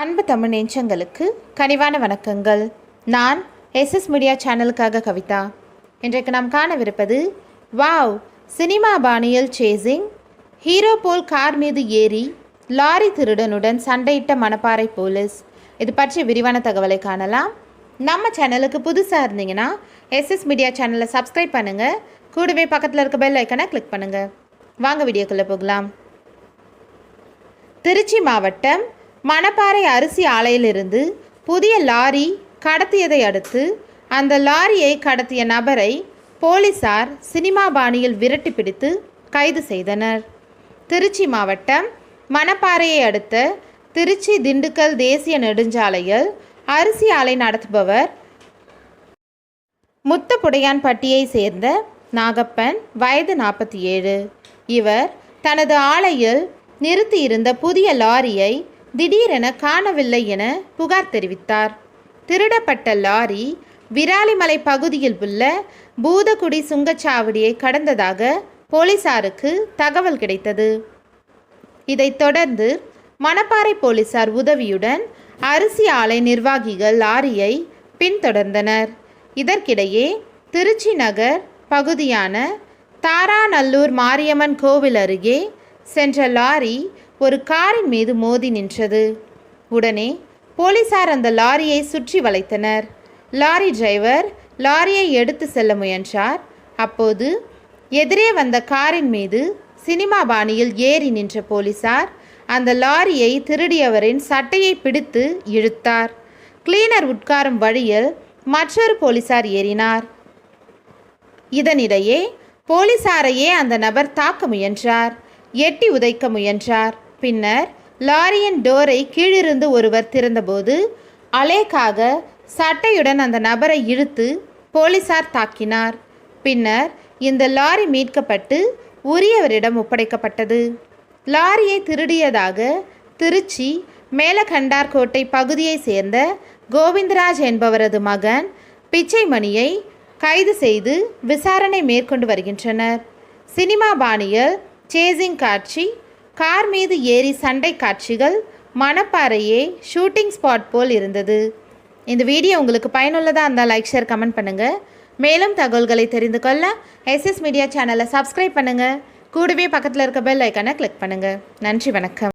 அன்பு தமிழ் நெஞ்சங்களுக்கு கனிவான வணக்கங்கள். நான் எஸ்எஸ் மீடியா சேனலுக்காக கவிதா. இன்றைக்கு நாம் காணவிருப்பது வாவ் சினிமா பாணியில் சேசிங் ஹீரோ போல் கார் மீது ஏறி லாரி திருடனுடன் சண்டையிட்ட மணப்பாறை போலீஸ். இது பற்றி விரிவான தகவலை காணலாம். நம்ம சேனலுக்கு புதுசாக இருந்தீங்கன்னா எஸ்எஸ் மீடியா சேனலை சப்ஸ்கிரைப் பண்ணுங்கள் கூடவே பக்கத்தில் இருக்க பெல் ஐக்கனை கிளிக் பண்ணுங்கள் வாங்க வீடியோக்குள்ளே போகலாம். திருச்சி மாவட்டம் மணப்பாறை அரிசி ஆலையிலிருந்து புதிய லாரி கடத்தியதை அடுத்து அந்த லாரியை கடத்திய நபரை போலீசார் சினிமா பாணியில் விரட்டி பிடித்து கைது செய்தனர். திருச்சி மாவட்டம் மணப்பாறையை அடுத்த திருச்சி திண்டுக்கல் தேசிய நெடுஞ்சாலையில் அரிசி ஆலை நடத்துபவர் முத்தப்புடையான்பட்டியை சேர்ந்த நாகப்பன் வயது நாற்பத்தி ஏழு. இவர் தனது ஆலையில் நிறுத்தியிருந்த புதிய லாரியை திடீரென காணவில்லை என புகார் தெரிவித்தார். திருடப்பட்ட லாரி விராலிமலை பகுதியில் உள்ள பூதகுடி சுங்கச்சாவடியை கடந்ததாக போலீசாருக்கு தகவல் கிடைத்தது. இதைத் தொடர்ந்து மணப்பாறை போலீசார் உதவியுடன் அரிசி ஆலை நிர்வாகிகள் லாரியை பின்தொடர்ந்தனர். இதற்கிடையே திருச்சி நகர் பகுதியான தாராநல்லூர் மாரியம்மன் கோவில் அருகே சென்ற லாரி ஒரு காரின் மீது மோதி நின்றது. உடனே போலீசார் அந்த லாரியை சுற்றி வளைத்தனர். லாரி டிரைவர் லாரியை எடுத்து செல்ல முயன்றார். அப்போது எதிரே வந்த காரின் மீது சினிமா பாணியில் ஏறி நின்ற போலீசார் அந்த லாரியை திருடியவரின் சட்டையை பிடித்து இழுத்தார். கிளீனர் உட்காரும் வழியில் மற்றொரு போலீசார் ஏறினார். இதனிடையே போலீசாரையே அந்த நபர் தாக்க முயன்றார். எட்டி உதைக்க முயன்றார். பின்னர் லாரியின் டோரை கீழிருந்து ஒருவர் திறந்தபோது அலேக்காக சட்டையுடன் அந்த நபரை இழுத்து போலீசார் தாக்கினார். பின்னர் இந்த லாரி மீட்கப்பட்டு உரியவரிடம் ஒப்படைக்கப்பட்டது. லாரியை திருடியதாக திருச்சி மேலகண்டார்கோட்டை பகுதியைச் சேர்ந்த கோவிந்தராஜ் என்பவரது மகன் பிச்சைமணியை கைது செய்து விசாரணை மேற்கொண்டு வருகின்றனர். சினிமா பாணியில் சேசிங் காட்சி கார் மீது ஏறி சண்டை காட்சிகள் மணப்பாறையே ஷூட்டிங் ஸ்பாட் போல் இருந்தது. இந்த வீடியோ உங்களுக்கு பயனுள்ளதாக இருந்தால் லைக் ஷேர் கமெண்ட் பண்ணுங்கள் மேலும் தகவல்களை தெரிந்து கொள்ள எஸ்எஸ் மீடியா சேனலை சப்ஸ்கிரைப் பண்ணுங்கள் கூடவே பக்கத்தில் இருக்க பெல் ஐக்கானை கிளிக் பண்ணுங்கள் நன்றி வணக்கம்.